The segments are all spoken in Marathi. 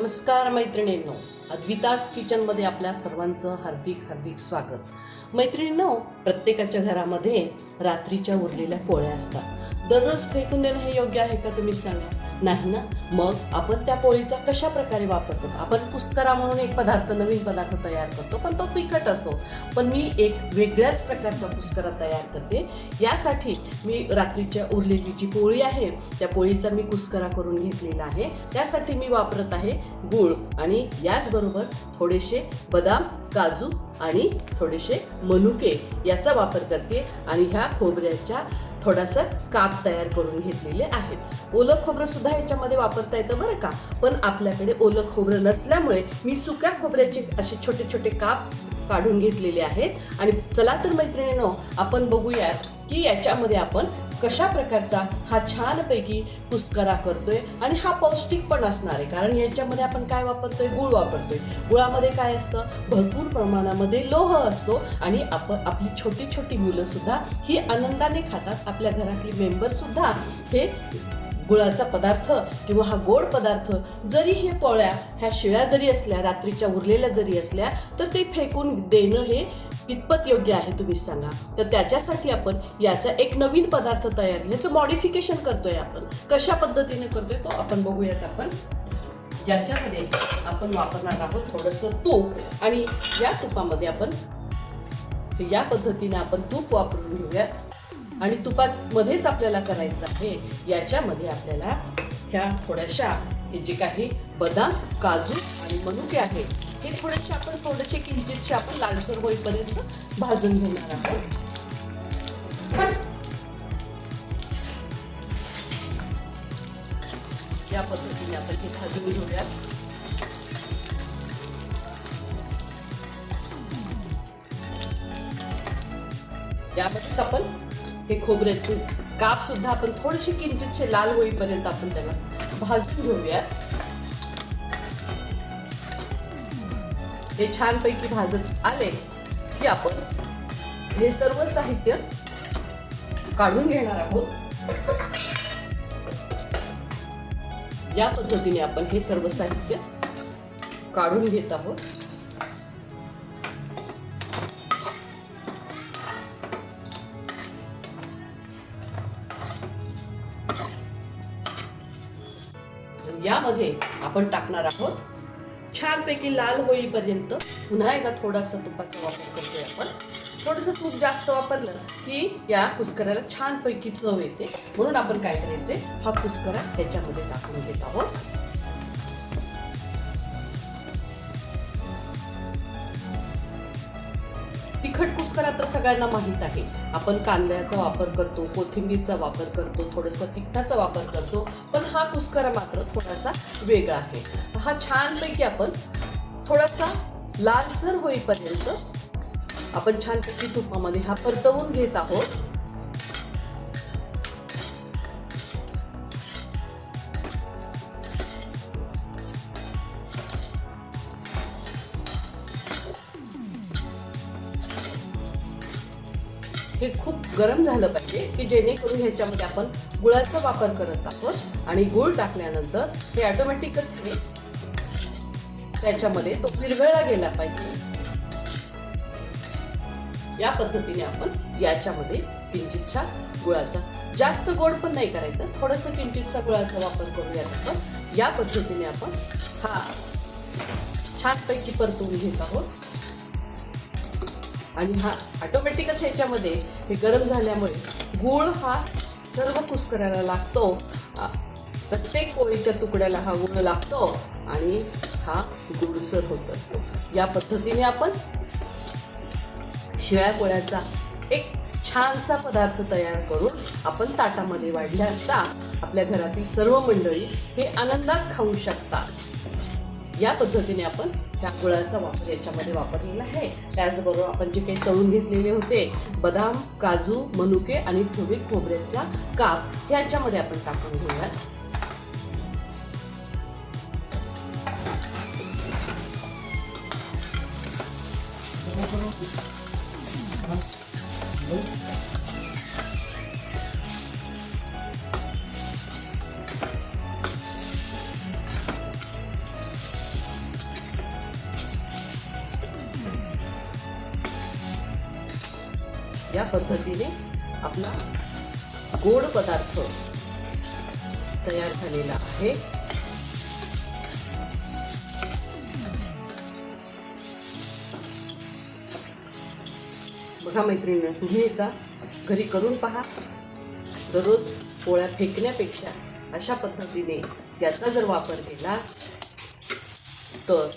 नमस्कार मैत्रिणींनो. अद्विताज किचनमध्ये आपल्या सर्वांचं हार्दिक हार्दिक स्वागत. मैत्रिणींनो प्रत्येकाच्या घरामध्ये रात्रीच्या उरलेल्या पोळ्या असतात. दररोज फेकून देणं हे योग्य आहे का तुम्ही सांगा? नाही ना? मग आपण त्या पोळीचा कशा प्रकारे वापर करतो? आपण पुस्करा म्हणून एक पदार्थ नवीन पदार्थ तयार करतो पण तो तिखट असतो. पण मी एक वेगळ्याच प्रकारचा कुस्करा तयार करते. यासाठी मी रात्रीच्या उरलेली जी पोळी आहे. त्या पोळीचा मी कुस्करा करून घेतलेला आहे. त्यासाठी मी वापरत आहे गूळ आणि याचबरोबर थोडेसे बदाम काजू आणि थोडेसे मनुके याचा वापर करते आणि ह्या खोबऱ्याच्या थोडासा काप तयार करून घेतलेले आहेत. ओलं खोबरं सुद्धा याच्यामध्ये वापरता येतं बरं का? पण आपल्याकडे ओलं खोबरं नसल्यामुळे मी सुक्या खोबऱ्याचे असे छोटे छोटे काप काढून घेतलेले आहेत. आणि चला तर मैत्रिणीनो आपण बघूयात की याच्यामध्ये आपण कशा प्रकारचा हा छानपैकी कुस्करा करतोय आणि हा पौष्टिक पण असणार आहे. कारण याच्यामध्ये आपण काय वापरतोय? गुळ वापरतोय. गुळामध्ये काय असतं? भरपूर प्रमाणामध्ये लोह असतो आणि आपण आपली छोटी छोटी मुलंसुद्धा ही आनंदाने खातात. आपल्या घरातली मेंबरसुद्धा हे गुळाचा पदार्थ किंवा हा गोड पदार्थ जरी हे पोळ्या ह्या शिळ्या जरी असल्या रात्रीच्या उरलेल्या जरी असल्या तर ते फेकून देणं हे कितपत योग्य आहे तुम्ही सांगा? तर त्याच्यासाठी आपण याचा एक नवीन पदार्थ तयार ह्याचं मॉडिफिकेशन करतोय आपण. कशा पद्धतीने करतोय तो आपण बघूयात आपण. ज्याच्यामध्ये आपण वापरणार आहोत थोडंसं तूप आणि या तुपामध्ये आपण या पद्धतीने आपण तूप वापरून घेऊयात. आणि तुपामध्येच आपल्याला करायचं आहे याच्यामध्ये आपल्याला ह्या थोड्याशा हे जे काही बदाम काजू आणि मनुके आहे हे थोडेसे आपण थोडेसे किंचितसे आपण लालसर होईपर्यंत भाजून घेणार आहोत. या पद्धतीने आपण हे भाजून घेऊयात. यामध्येच आपण हे खोबऱ्याचे काप सुद्धा आपण थोडेसे किंचितचे लाल होईपर्यंत आपण त्याला भाजून घेऊयात. हे छानपैकी भाजत आले की आपण हे सर्व साहित्य काढून घेणार आहोत. या पद्धतीने आपण हे सर्व साहित्य काढून घेत आहोत. यामध्ये आपण टाकणार आहोत. छानपैकी लाल होईपर्यंत पुन्हा एकदा थोडासा तुपाचा वापर करतोय आपण. थोडंसं तूप जास्त वापरलं की या कुस्कऱ्याला छानपैकी चव येते. म्हणून आपण काय करायचे? हा कुस्करा ह्याच्यामध्ये टाकून घेत आहोत. तिखट कुस्करा तर सगळ्यांना माहीत आहे. आपण कांद्याचा वापर करतो कोथिंबीरचा वापर करतो थोडंसं तिखटाचा वापर करतो पण हा कुस्करा मात्र थोडासा वेगळा आहे. हा छानपैकी आपण थोडासा लालसर होईपर्यंत आपण छानपैकी तुपामध्ये हा परतवून घेत आहोत. हे खूप गरम झालं पाहिजे की जेणेकरून ह्याच्यामध्ये आपण गुळाचा वापर करत आहोत आणि गुळ टाकल्यानंतर हे ऑटोमॅटिकच हे त्याच्यामध्ये तो विरघळला गेला पाहिजे. या पद्धतीने आपण याच्यामध्ये किंचितच्या गुळाचा जास्त गोड पण नाही करायचं थोडस किंचितचा गुळाचा वापर करूयात आपण. या पद्धतीने आपण हा छानपैकी परतवून घेत आहोत. आणि हा ऑटोमॅटिकच ह्याच्यामध्ये हे गरम झाल्यामुळे गूळ हा सर्व कुस्कऱ्याला लागतो. प्रत्येक पोळीच्या तुकड्याला हा गुळ लागतो आणि हा गुळसर होत असतो. या पद्धतीने आपण शिळ्या पोळ्याचा एक छानसा पदार्थ तयार करून आपण ताटामध्ये वाढल्या असता आपल्या घरातील सर्व मंडळी हे आनंदात खाऊ शकतात. या पद्धतीने आपण त्या गुळाचा वापर याच्यामध्ये वापरलेला आहे. त्याचबरोबर आपण जे काही तळून घेतलेले होते बदाम काजू मनुके आणि थोडे खोबऱ्याचा काप याच्यामध्ये आपण टाकून घेऊयात. या पद्धतीने आपला गोड पदार्थ तयार झालेला आहे. बघा मैत्रिणी तुम्ही एकदा घरी करून पहा. दररोज पोळ्या फेकण्यापेक्षा अशा पद्धतीने त्याचा जर वापर केला तर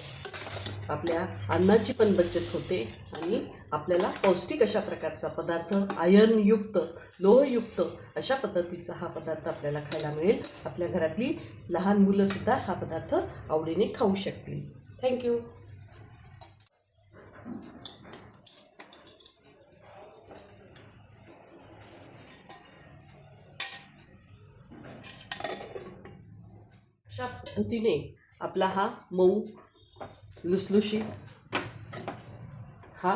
आपल्या अन्नाची पण बचत होते आणि आपल्याला पौष्टिक अशा प्रकारचा पदार्थ आयर्नयुक्त लोहयुक्त अशा पद्धतीचा हा पदार्थ आपल्याला खायला मिळेल. आपल्या घरातली लहान मुलंसुद्धा हा पदार्थ आवडीने खाऊ शकतील. थँक्यू अशा पद्धतीने आपला हा मऊ लुसलुशी. हा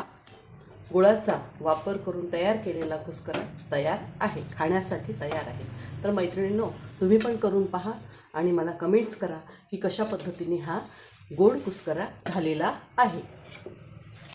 गुळाचा वापर करून तयार केलेला कुस्करा तयार आहे खाण्यासाठी तयार आहे. तर मैत्रिणींनो तुम्ही पण करून पहा आणि मला कमेंट्स करा की कशा पद्धतीने हा गोड कुस्करा झालेला आहे.